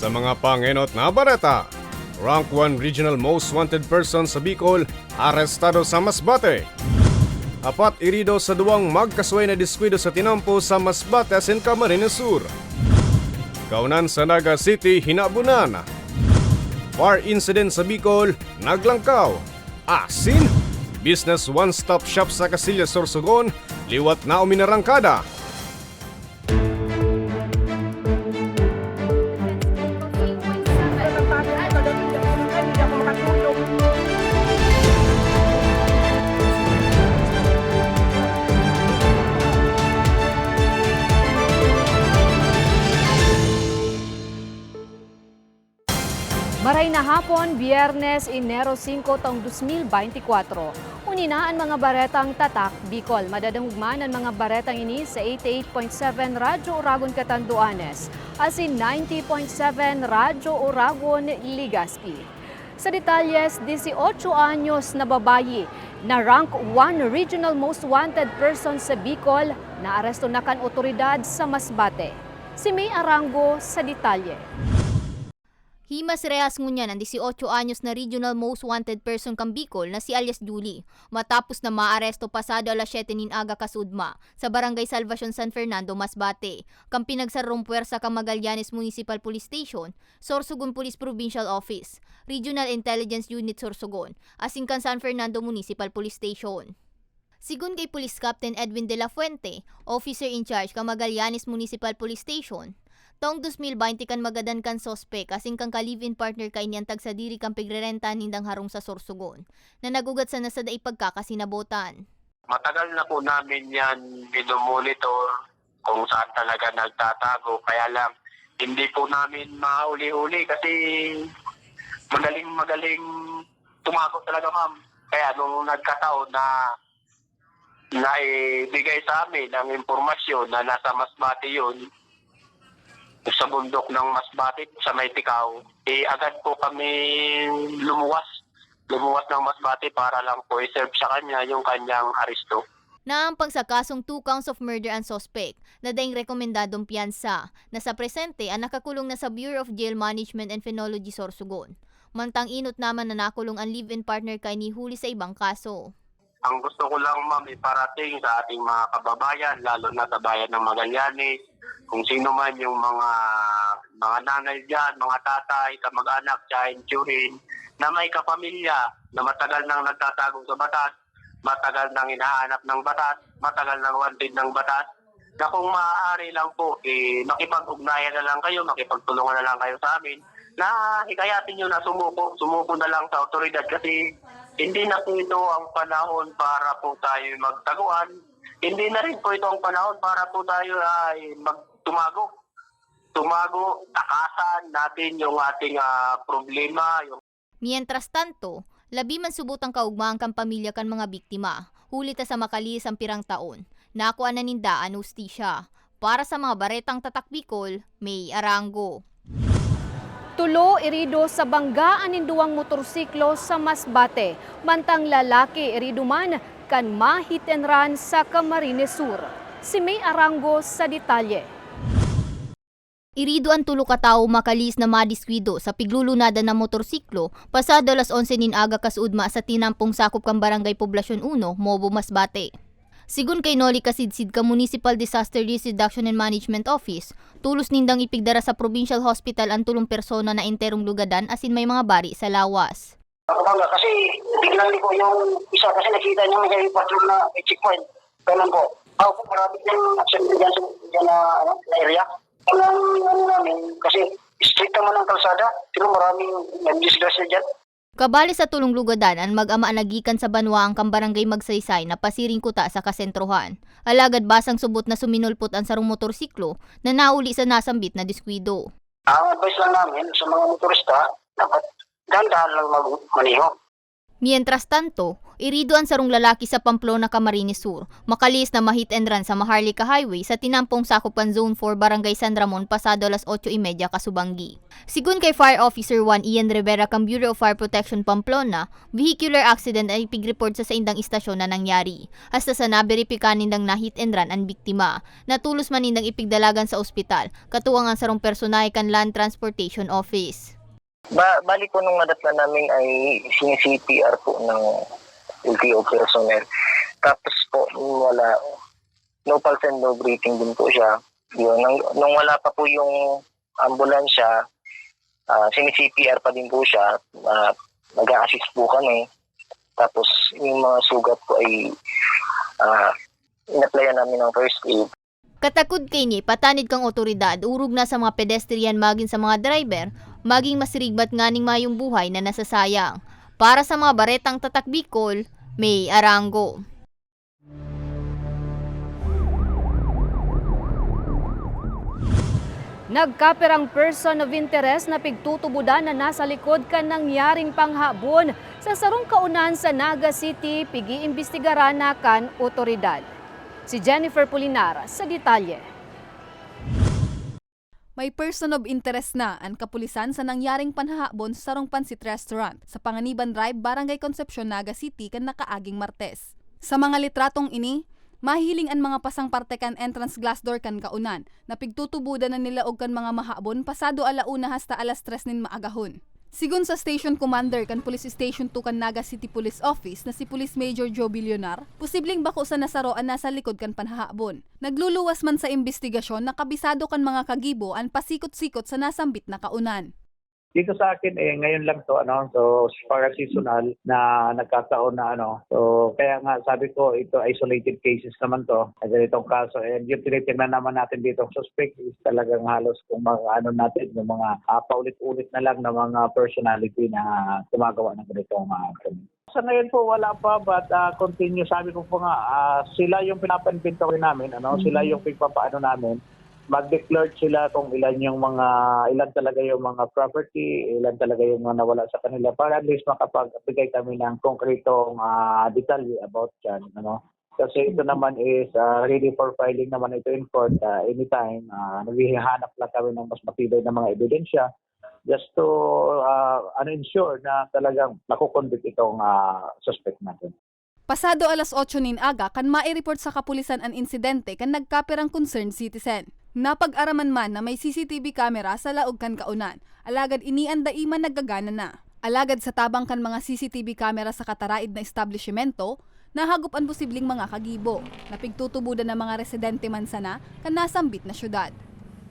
Sa mga pangenot na bareta, Rank 1 Regional Most Wanted Person sa Bicol, arestado sa Masbate. Apat irido sa duwang magkasway na diskwido sa tinampo sa Masbate asin Camarines Sur. Kaunan sa Naga City, hinabunan. Bar incident sa Bicol, naglangkaw. Asin? Business one-stop shop sa Casillas, Sorsogon, liwat na uminarangkada. Maray na hapon, Biyernes, Enero 5, taong 2024. Unina ang mga baretang tatak, Bicol. Madadamugman ang mga baretang ini sa 88.7 Radyo Uragon Catanduanes, asin 90.7 Radyo Uragon Ligaspi. Sa detalyes, 18 anyos na babayi na rank 1 Regional Most Wanted Person sa Bicol na aresto na kan otoridad sa Masbate. Si May Arango sa detalye. Himas rehas ngunya ng 18 anyos na regional most wanted person kang Bicol na si alias Julie matapos na maaresto pasado alas 7 nin aga kasudma sa barangay Salvacion San Fernando, Masbate. Kang pinagsarong puwersa kang Municipal Police Station, Sorsogon Police Provincial Office, Regional Intelligence Unit Sorsogon, asing kan San Fernando Municipal Police Station. Sigun kay Police Captain Edwin De La Fuente, officer in charge kang Magallanes Municipal Police Station, Taong 2020 kan magadan kan sospek kasing kang ka-live-in partner kay niyan tag sa diri kang pigrerenta nindang harong sa Sorsogon na nagugat sa nasa daig pagkakasinabotan. matagal na po namin yan minomonitor kung saan talaga nagtatago. Kaya lang, hindi po namin mauli-uli kasi magaling magaling tumago talaga ma'am. Kaya nung nagkataon na naibigay sa amin ang impormasyon na nasa Masbate yun, sa bundok ng Masbate sa Maytikaw, eh agad po kami lumuwas. Lumuwas ng Masbate para lang po i-serve sa kanya yung kanyang aristo. Naampang sa kasong two counts of murder and suspect na daing rekomendadong piyansa na sa presente ang nakakulong na sa Bureau of Jail Management and Phenology Sorsogon. Mantang inot naman na nakulong ang live-in partner kay ni Huli sa ibang kaso. Ang gusto ko lang ma'am iparating sa ating mga kababayan, lalo na sa bayan ng Magallanes, kung sino man yung mga mga nanay dyan, mga tatay, kamag-anak, tsaka tiyuhin, na may kapamilya na matagal nang nagtatago sa batas, matagal nang hinahanap ng batas, matagal nang wanted ng batas, na kung maaari lang po, eh, makipag-ugnayan na lang kayo, makipagtulungan na lang kayo sa amin, na hikayatin nyo na sumuko, sumuko na lang sa otoridad kasi hindi na po ito ang panahon para po tayo magtaguan. Hindi na rin po ito ang panahon para po tayo ay magtumago. Tumago, takasan natin yung ating ah, problema, yung Mientras tanto, labi man subutang kaugmaang kang pamilya kan mga biktima, huli ta sa makalis ang pirang taon. Nakuha na ninda ustisya. Para sa mga baretang tatak Bicol, may arango. Tulo irido sa banggaan ng duwang motorsiklo sa Masbate. Mantang lalaki irido man kan mahit and run sa Camarines Sur. Si May Arango sa detalye. Irido ang tulo ka tao makalis na madiskwido sa piglulunada ng motorsiklo pasado alas 11 nin aga kasudma sa tinampong sakop kang barangay Poblasyon 1, Mobo Masbate. Sigun kay Noli Kasidsid ka Municipal Disaster Risk Reduction and Management Office, tulos nindang ipigdara sa Provincial Hospital ang tulong persona na enterong lugadan asin may mga bari sa lawas. Kapag kasi biglang ko yung isa kasi nakita niya may patrol na checkpoint. Ganun po. Ako po marami yung action dyan sa dyan na, ano, area. Ano namin kasi strict naman ang kalsada. Pero maraming nag-disgrasya dyan. Kabali sa tulong lugadan ang mag-ama nagikan sa banwa ang kambarangay magsaysay na pasiring kuta sa kasentrohan. Alagad basang subot na suminulpot ang sarong motorsiklo na nauli sa nasambit na diskwido. Ang advice lang namin sa mga motorista, dapat dahan-dahan lang mag-maniho. Mientras tanto, irido ang sarong lalaki sa Pamplona, Camarines Sur, makalis na ma-hit and run sa Maharlika Highway sa tinampong sakupan Zone 4 Barangay San Ramon pasado alas 8.30 kasubanggi. Sigun kay Fire Officer 1 Ian Rivera kang Bureau of Fire Protection Pamplona, vehicular accident ay ipig-report sa saindang istasyon na nangyari. Hasta sa naberipika nindang na hit and run ang biktima. Natulos man nindang ipigdalagan sa ospital, katuwang ang sarong personay kan Land Transportation Office. Ba bali po nung nadatna namin ay sinisi-CPR po ng LTO personnel. Tapos po, wala, no pulse and no breathing din po siya. Yun, nung, nung wala pa po yung ambulansya, uh, sinisi-CPR pa din po siya. Uh, nag-a-assist po kami. Tapos yung mga sugat po ay uh, in-applyan namin ng first aid. Katakod kay ni, patanid kang otoridad, urog na sa mga pedestrian maging sa mga driver, maging masirigbat nganing mayong buhay na nasasayang. Para sa mga baretang tatak Bicol, may arango. Nagkaperang person of interest na pigtutubudan na nasa likod kan nangyaring panghabon sa sarong kaunan sa Naga City, pigi-imbestigaran na kan otoridad. Si Jennifer Pulinar sa detalye. May person of interest na ang kapulisan sa nangyaring panhahabon sa Sarong Pansit Restaurant sa Panganiban Drive, Barangay Concepcion, Naga City kan nakaaging Martes. Sa mga litratong ini, mahiling ang mga pasang parte kan entrance glass door kan kaunan na pigtutubudan na nila og kan mga mahabon pasado alauna hasta alas 3 nin maagahon. Sigun sa Station Commander kan Police Station 2 kan Naga City Police Office na si Police Major Joe Billionar, posibleng bako sa nasaro ang nasa likod kan panhahabon. Nagluluwas man sa investigasyon na kabisado kan mga kagibo ang pasikot-sikot sa nasambit na kaunan. Dito sa akin eh ngayon lang to ano so para seasonal na nagkataon na ano so kaya nga sabi ko ito isolated cases naman to sa ganitong kaso. And yung tinitingnan naman natin dito suspect is talagang halos kung mga ano natin yung mga uh, paulit-ulit na lang na mga personality na gumagawa ng ganitong uh, krimen. Sa ngayon po wala pa but uh, continue. Sabi ko po nga uh, sila yung pinapanbintory namin ano sila yung pagpapaano namin mag-declare sila kung ilan yung mga ilan talaga yung mga property, ilan talaga yung mga nawala sa kanila para at least makapagbigay kami ng konkretong uh, detalye about yan, ano. Kasi ito naman is uh, ready for filing naman ito in court uh, anytime. Uh, naghihanap lang kami ng mas matibay na mga ebidensya just to uh, ensure na talagang nakukonvict itong uh, suspect natin. Pasado alas 8 nin aga kan mai-report sa kapulisan ang insidente kan nagkaperang concerned citizen. Napag-araman man na may CCTV camera sa laog kan kaunan, alagad inianda iman naggagana na. Alagad sa tabang kan mga CCTV camera sa kataraid na establishmento, nahagop ang posibleng mga kagibo, na pigtutubudan ng mga residente man sana kan nasambit na syudad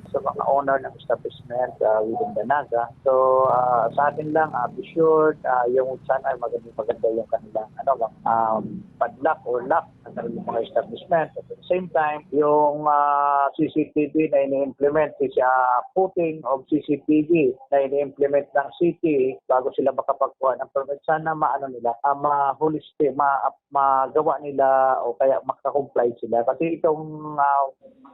sa mga owner ng establishment uh, within the Naga. So uh, sa atin lang, uh, be sure uh, yung sana maganda maganda yung kanilang ano um, padlock or lock ng mga establishment. At the same time, yung uh, CCTV na ini-implement is uh, putting of CCTV na ini-implement ng city bago sila makapagkuha ng permit. Sana maano nila, uh, ma-holistic, ma magawa nila o kaya makakomply sila. Kasi itong uh,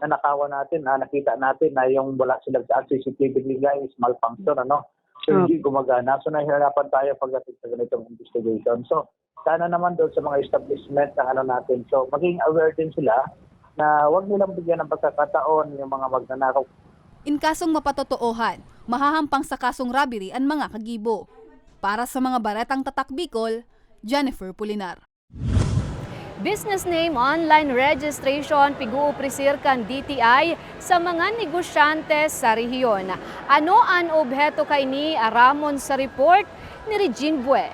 nanakawan natin, uh, nakita natin na yung wala sila sa CCTV nila is malfunction, ano? So, hindi gumagana. So, nahihirapan tayo pagdating sa ganitong investigation. So, sana naman doon sa mga establishment na ano natin. So, maging aware din sila na huwag nilang bigyan ng pagkakataon yung mga magnanakaw. In kasong mapatotoohan, mahahampang sa kasong robbery ang mga kagibo. Para sa mga baretang tatak Bicol, Jennifer Pulinar. Business name online registration piguuprisir kan DTI sa mga negosyante sa rehiyon. Ano ang obheto kay ni Aramon sa report ni Regine Bue?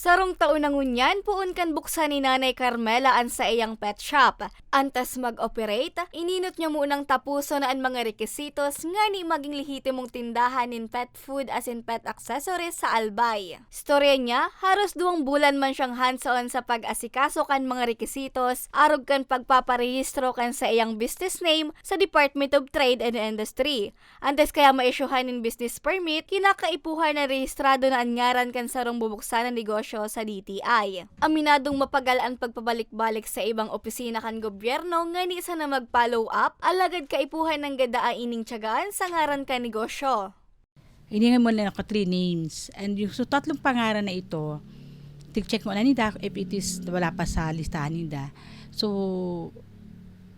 Sarong taon na ngunyan, puun kan buksan ni Nanay Carmela an sa iyang pet shop. Antas mag-operate, ininot niya munang tapuso na ang mga rekisitos nga ni maging lehitimong tindahan in pet food as in pet accessories sa Albay. Storya niya, haros duwang bulan man siyang hands-on sa pag-asikaso kan mga rekisitos, arog kan pagpaparehistro kan sa iyang business name sa Department of Trade and Industry. Antes kaya maisyuhan in business permit, kinakaipuhan na rehistrado na anyaran kan sarong bubuksan ng negosyo sa DTI. Aminadong mapagal ang pagpabalik-balik sa ibang opisina kan gobyerno nga ni isa na mag-follow up, alagad kaipuhan ng gadaa ining tiyagaan sa ngaran ka negosyo. Hiningan mo lang ako three names. And yung so tatlong pangalan na ito, tig-check mo na nila if it is wala pa sa listahan nila. So,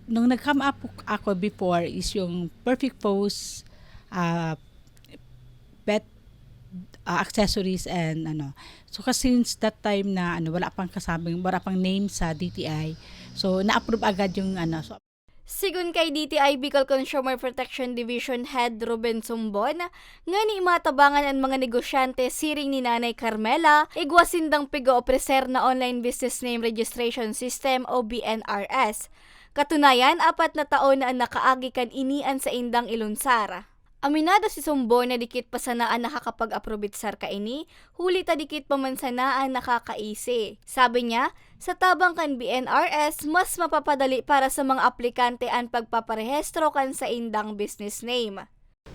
nung nag-come up ako before is yung perfect pose, uh, uh, accessories and ano. So kasi since that time na ano wala pang kasabing wala pang name sa DTI. So na-approve agad yung ano. So Sigun kay DTI Bicol Consumer Protection Division Head Ruben Sumbon, nga ni matabangan ang mga negosyante siring ni Nanay Carmela, igwasindang pigo-opreser na Online Business Name Registration System o BNRS. Katunayan, apat na taon na ang nakaagi kan inian sa indang ilunsara. Aminado si Sumbo na dikit pa sanaan nakakapag-aprobit sar kaini, huli ta dikit pa man sanaan nakakaisi. Sabi niya, sa tabang kan BNRS, mas mapapadali para sa mga aplikante ang pagpaparehistro kan sa indang business name.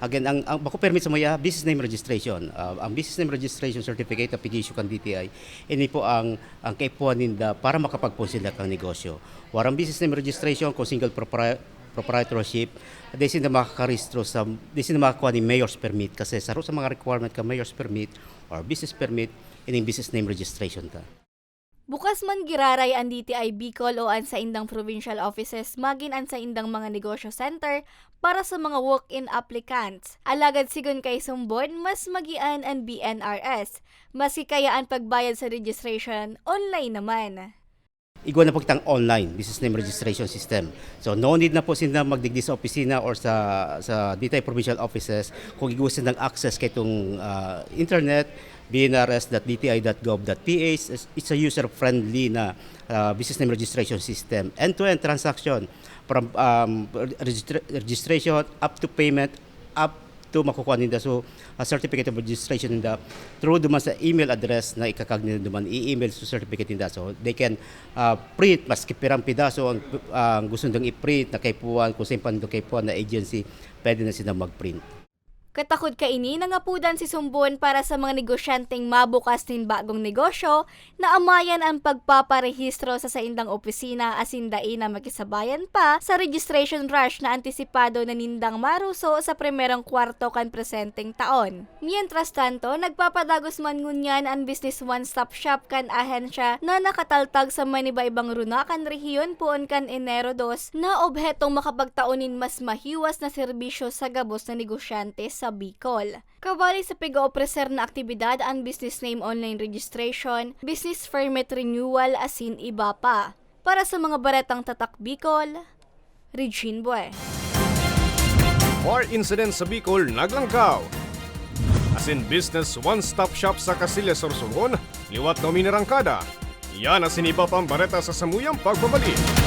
Again, ang, ang bako permit sa maya, business name registration. Uh, ang business name registration certificate pigisyo kan DTI, ini po ang ang kaipuan ninda para makapagpun sila kang negosyo. Warang business name registration kung single propri- proprietorship, desin na makakarehistro sa desin na makakuha ni mayor's permit kasi sa sa mga requirement ka mayor's permit or business permit, ining business name registration ta. Bukas man giraray ang DTI Bicol o ang sa indang provincial offices magin ang sa indang mga negosyo center para sa mga walk-in applicants. Alagad sigon kay Sumbon, mas magian ang BNRS. Maski kaya ang pagbayad sa registration, online naman. Igwa na po kitang online business name registration system. So no need na po sila magdigdi sa opisina or sa sa DTI provincial offices kung igwa sila ng access kay itong uh, internet bnrs.dti.gov.ph it's a user-friendly na uh, business name registration system. End-to-end transaction from um, registra- registration up to payment up to makukuha nila. So, a certificate of registration nila through duman sa email address na ikakag nila duman i-email sa certificate nila. So, they can uh, print, maski pirang pidaso ang, ang gusto nilang i-print na kaipuan, kung saan pando kaipuan na agency, pwede na sila mag-print. Katakot kaini nangapudan si Sumbon para sa mga negosyanteng mabukas nin bagong negosyo na amayan ang pagpaparehistro sa saindang opisina asindai na makisabayan pa sa registration rush na antisipado na nindang maruso sa primerong kwarto kan presenteng taon. Mientras tanto, nagpapadagos man ngunyan ang business one-stop shop kan ahensya na nakataltag sa maniba-ibang runakan rehiyon puon kan Enero 2 na obhetong makapagtaunin mas mahiwas na serbisyo sa gabos na negosyante sa Bicol. Kabali sa pag-opreser na aktibidad ang business name online registration, business permit renewal asin iba pa. Para sa mga baretang tatak Bicol, Regine Bue. More incidents sa Bicol naglangkaw. As in business one-stop shop sa Casillas, Sorsogon, liwat na minarangkada. Yan ang siniba pang bareta sa samuyang pagbabalik.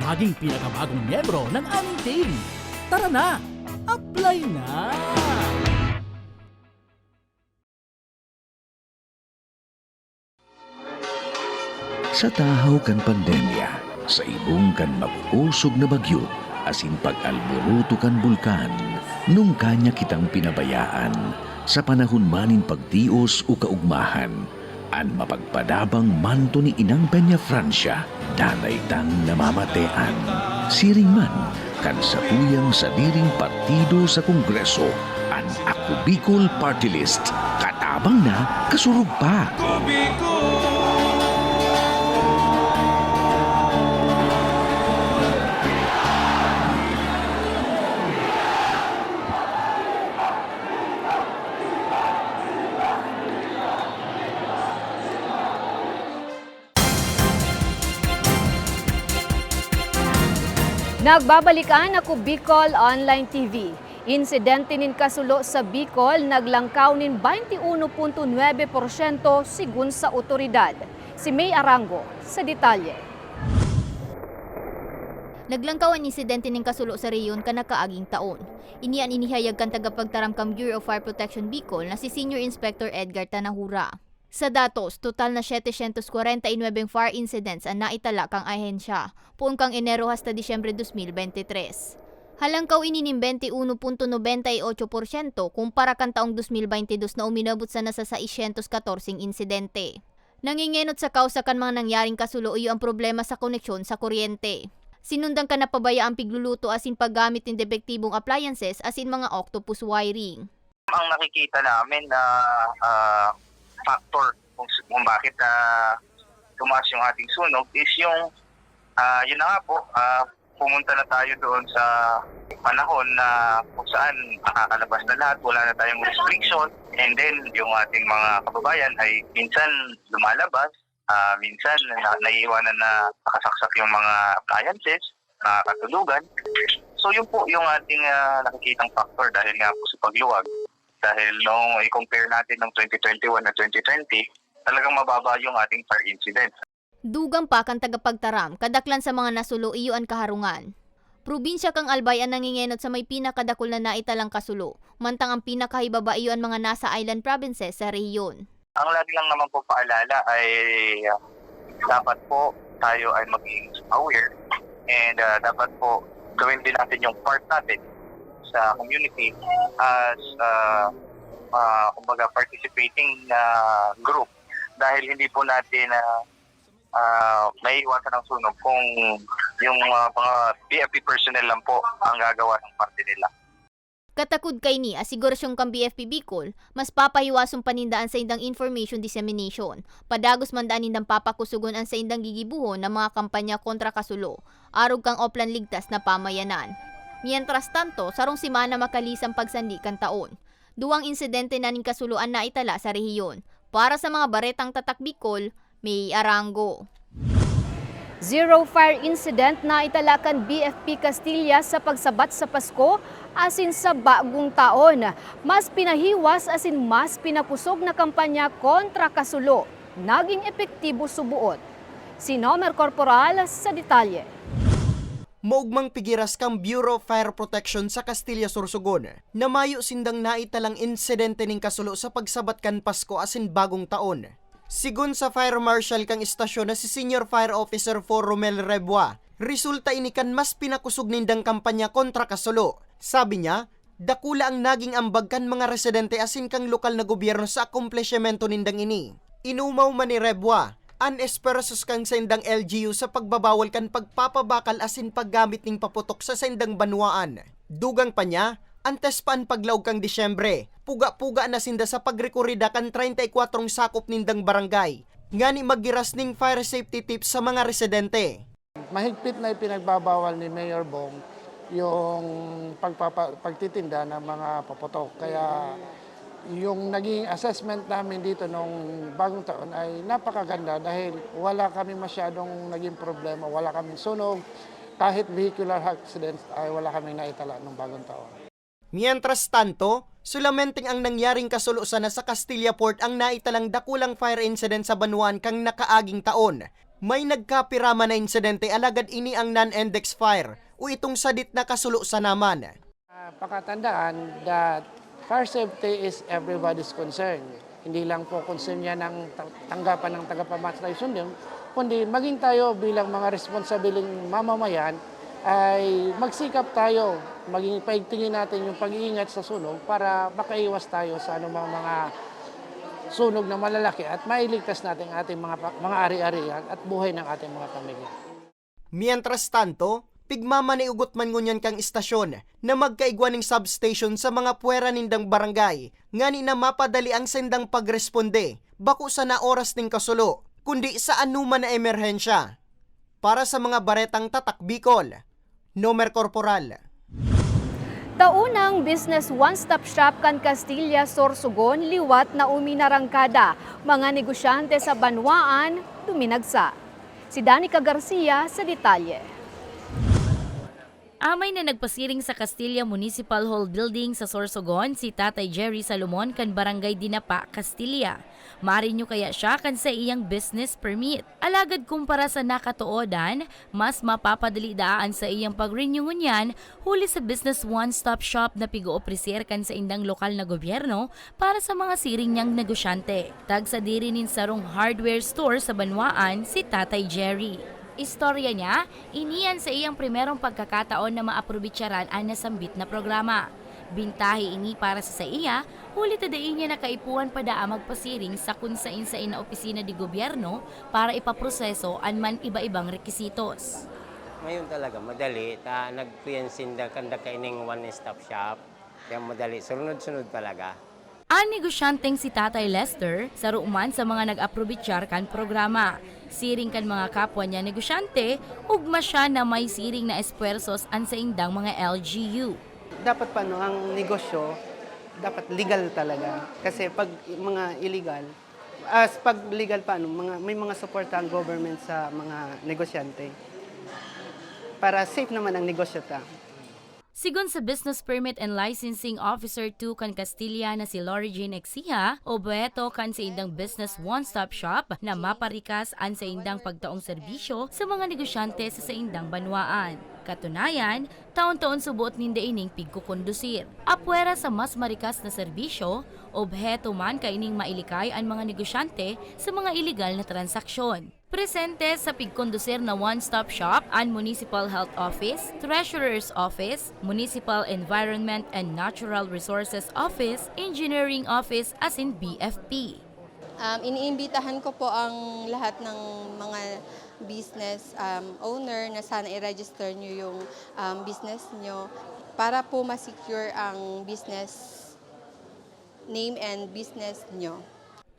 maging pinakabagong miyembro ng aming team. Tara na! Apply na! Sa tahaw kan pandemya, sa ibong kan mapusog na bagyo, asin pag-alburuto kan bulkan, nung kanya kitang pinabayaan, sa panahon manin pagtios o kaugmahan, an mapagpadabang manto ni Inang Peña Francia, danay tang namamatean. Siring man, kan sa tuyang diring partido sa Kongreso, an Ako Bicol Party List, katabang na kasurug pa. Nagbabalikan ako Bicol Online TV. Insidente nin kasulo sa Bicol naglangkaw nin 21.9% sigun sa otoridad. Si May Arango sa detalye. Naglangkaw ang insidente ng kasulo sa reyon kanakaaging taon. Inian inihayag kan tagapagtaram kam Bureau of Fire Protection Bicol na si Senior Inspector Edgar Tanahura. Sa datos, total na 749 fire incidents ang naitala kang ahensya, puon kang Enero hasta Disyembre 2023. Halangkaw ininim 21.98% kumpara kan taong 2022 na uminabot sa nasa 614 insidente. Nangingenot sa kausa kan mga nangyaring kasulo iyo ang problema sa koneksyon sa kuryente. Sinundan ka na pabaya ang pigluluto asin paggamit ng depektibong appliances asin mga octopus wiring. Ang nakikita namin na ah, factor kung, kung bakit na tumaas yung ating sunog is yung, ah, yun na nga po, ah, pumunta na tayo doon sa panahon na kung saan makakalabas na lahat, wala na tayong restriction, and then yung ating mga kababayan ay minsan lumalabas, ah, minsan na, naiiwanan na nakasaksak yung mga appliances, nakakatulugan. So yun po yung ating ah, nakikitang factor dahil nga po sa pagluwag. Dahil nung i-compare natin ng 2021 at 2020, talagang mababa yung ating fire incidents. Dugang pa kan tagapagtaram, kadaklan sa mga nasulo iyo ang kaharungan. Probinsya kang Albay ang nangingenot sa may pinakadakol na naitalang kasulo, mantang ang pinakahibaba iyo ang mga nasa island provinces sa rehiyon. Ang lagi lang naman po paalala ay uh, dapat po tayo ay maging aware and uh, dapat po gawin din natin yung part natin sa community as uh, uh, kumbaga participating uh, group dahil hindi po natin uh, uh, may iwasan ng sunog kung yung uh, mga PFP personnel lang po ang gagawa ng parte nila. Katakod kay ni asigurasyong kang BFP Bicol, mas papahiwasong panindaan sa indang information dissemination. Padagos mandaan indang papakusugon ang sa indang gigibuhon ng mga kampanya kontra kasulo, arog kang oplan ligtas na pamayanan. Mientras tanto, sarong simana makalisang pagsandi kan taon. Duwang insidente na ning kasuluan na itala sa rehiyon. Para sa mga baretang tatak Bicol, may arango. Zero fire incident na italakan BFP Castilla sa pagsabat sa Pasko asin sa bagong taon. Mas pinahiwas asin mas pinakusog na kampanya kontra kasulo. Naging epektibo subuot. Si Nomer Corporal sa detalye. Maugmang pigiras kang Bureau of Fire Protection sa Castilla Sorsogon na mayo sindang naitalang insidente ning kasulo sa pagsabat kan Pasko asin bagong taon. Sigun sa Fire Marshal kang istasyon na si Senior Fire Officer for Romel Reboa, resulta ini kan mas pinakusog nindang kampanya kontra kasulo. Sabi niya, dakula ang naging ambag kan mga residente asin kang lokal na gobyerno sa akumplesymento nindang ini. Inumaw man ni Reboa, unesperosos kang sendang LGU sa pagbabawal kan pagpapabakal asin paggamit ning paputok sa sendang banwaan. Dugang pa niya, antes pa ang paglaog kang Disyembre, puga-puga na sinda sa pagrekorida kan 34 sakop nindang barangay. Ngani magiras ning fire safety tips sa mga residente. Mahigpit na ipinagbabawal ni Mayor Bong yung pagpapa, pagtitinda ng mga paputok. Kaya yung naging assessment namin dito nung bagong taon ay napakaganda dahil wala kami masyadong naging problema, wala kaming sunog, kahit vehicular accidents ay wala kaming naitala nung bagong taon. Mientras tanto, sulamenting ang nangyaring kasulo sana sa Castilla Port ang naitalang dakulang fire incident sa Banuan kang nakaaging taon. May nagkapirama na insidente alagad ini ang non-index fire o itong sadit na kasulo sa naman. Uh, pakatandaan that fire safety is everybody's concern. Hindi lang po concern niya ng tanggapan ng tagapamatay sundin, kundi maging tayo bilang mga responsibiling mamamayan ay magsikap tayo, maging paigtingin natin yung pag-iingat sa sunog para makaiwas tayo sa anumang mga sunog na malalaki at mailigtas natin ating mga, mga ari-arian at buhay ng ating mga pamilya. Mientras tanto, pigmama ni ugot man ngunyan kang istasyon na magkaigwa ng substation sa mga puwera nindang barangay nga ni na mapadali ang sendang pagresponde bako sa na oras ning kasulo kundi sa anuman na emerhensya. Para sa mga baretang tatak Bicol, Nomer Corporal. Taunang business one-stop shop kan Castilla Sorsogon liwat na uminarangkada. Mga negosyante sa Banwaan tuminagsa. Si Danica Garcia sa detalye. Amay na nagpasiring sa Castilla Municipal Hall Building sa Sorsogon si Tatay Jerry Salomon kan Barangay Dinapa, Castilla. Mari nyo kaya siya kan sa iyang business permit. Alagad kumpara sa nakatuodan, mas mapapadali daan sa iyang pag-renew ngunyan huli sa business one-stop shop na pigo-opresyer kan sa indang lokal na gobyerno para sa mga siring niyang negosyante. Tag sa diri nin sarong hardware store sa Banwaan si Tatay Jerry. Istorya niya, iniyan sa iyang primerong pagkakataon na maaprobitsaran ang nasambit na programa. Bintahi ini para sa sa iya, huli tadain niya nakaipuan pa daa magpasiring sa kunsain sa ina opisina di gobyerno para ipaproseso an man iba-ibang rekisitos. Ngayon talaga, madali. Ta, nagpiyansin da kanda kaining one-stop shop. Kaya madali. Sunod-sunod talaga. Ang negosyanteng si Tatay Lester sa ruman sa mga nag-aprobitsyar kan programa. Siring kan mga kapwa niya negosyante, ugma siya na may siring na espuersos an sa indang mga LGU. dapat pa no, ang negosyo, dapat legal talaga. Kasi pag mga illegal, as pag legal pa, no, mga, may mga support ang government sa mga negosyante. Para safe naman ang negosyo ta. Sigon sa Business Permit and Licensing Officer 2 kan Castilla na si Lori Jean Exia, obeto kan sa indang business one-stop shop na maparikas an sa indang pagtaong serbisyo sa mga negosyante sa sa indang banwaan. Katunayan, taon-taon subuot ninda ining pigkukondusir. Apwera sa mas marikas na serbisyo, obheto man kaining mailikay ang mga negosyante sa mga iligal na transaksyon. Presente sa pigkondusir na one-stop shop ang Municipal Health Office, Treasurer's Office, Municipal Environment and Natural Resources Office, Engineering Office as in BFP. Um, iniimbitahan ko po ang lahat ng mga business um, owner na sana i-register nyo yung um, business nyo para po ma-secure ang business name and business nyo.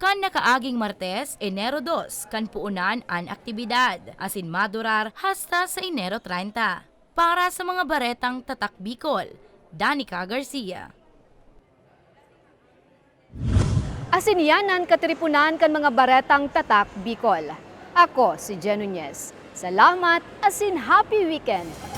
Kan nakaaging Martes, Enero 2, kan puunan an aktibidad, asin madurar hasta sa Enero 30. Para sa mga baretang tatak Bicol, Danica Garcia. Asinyanan katripunan kan mga baretang tatak Bicol. Ako si Jen Nunez. Salamat asin happy weekend!